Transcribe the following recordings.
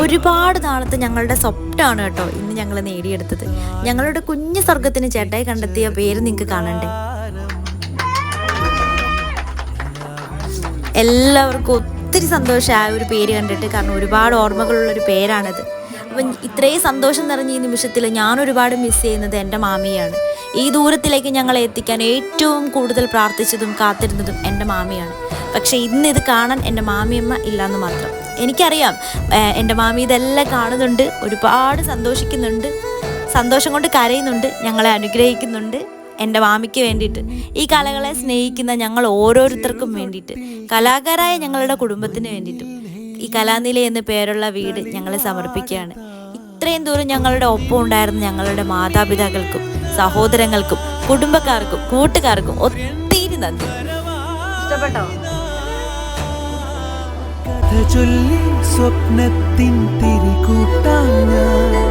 ഒരുപാട് നാളത്തെ ഞങ്ങളുടെ സ്വപ്നമാണ് കേട്ടോ ഇന്ന് ഞങ്ങൾ നേടിയെടുത്തത്. ഞങ്ങളുടെ കുഞ്ഞു സ്വർഗത്തിന് ചേട്ടായി കണ്ടെത്തിയ പേര് നിങ്ങൾക്ക് കാണണ്ടേ? എല്ലാവർക്കും ഒത്തിരി സന്തോഷം ഒരു പേര് കണ്ടിട്ട്. കാരണം ഒരുപാട് ഓർമ്മകളുള്ള ഒരു പേരാണത്. അപ്പം ഇത്രയും സന്തോഷം നിറഞ്ഞ ഈ നിമിഷത്തിൽ ഞാൻ ഒരുപാട് മിസ് ചെയ്യുന്നത് എന്റെ മാമിയാണ്. ഈ ദൂരത്തിലേക്ക് ഞങ്ങളെ എത്തിക്കാൻ ഏറ്റവും കൂടുതൽ പ്രാർത്ഥിച്ചതും കാത്തിരുന്നതും എന്റെ മാമിയാണ്. പക്ഷേ ഇന്ന് ഇത് കാണാൻ എന്റെ മാമിയമ്മ ഇല്ലയെന്ന് മാത്രം. എനിക്കറിയാം എന്റെ മാമി ഇതെല്ലാം കാണുന്നുണ്ട് ഒരുപാട് സന്തോഷിക്കുന്നുണ്ട് സന്തോഷം കൊണ്ട് കരയുന്നുണ്ട് ഞങ്ങളെ അനുഗ്രഹിക്കുന്നുണ്ട്. എന്റെ മാമിക്ക് വേണ്ടിയിട്ട്. ഈ കലകളെ സ്നേഹിക്കുന്ന ഞങ്ങൾ ഓരോരുത്തർക്കും വേണ്ടിയിട്ട്. കലാകാരായ ഞങ്ങളുടെ കുടുംബത്തിന് വേണ്ടിയിട്ടും. ഈ കലാനില എന്ന പേരുള്ള വീട് ഞങ്ങൾ സമർപ്പിക്കുകയാണ്. ഇത്രയും ദൂരം ഞങ്ങളുടെ ഒപ്പം ഉണ്ടായിരുന്ന ഞങ്ങളുടെ മാതാപിതാക്കൾക്കും സഹോദരങ്ങൾക്കും കുടുംബക്കാർക്കും കൂട്ടുകാർക്കും ഒത്തിരി നന്ദി. ഇഷ്ടപ്പെട്ടോ? കഥ ചൊല്ലി സ്വപ്നത്തിൻ തിരികൂട്ടാൻ ഞാൻ.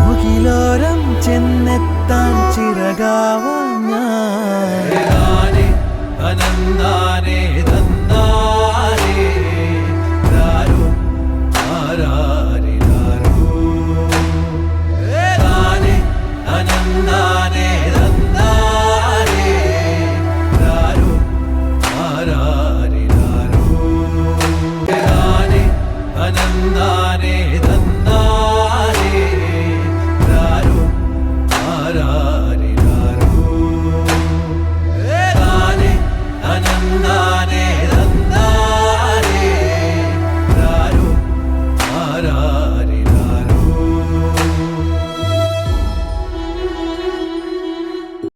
മുകിലോരം ചെന്നെത്താൻ ചിറകാവാൻ ഞാൻ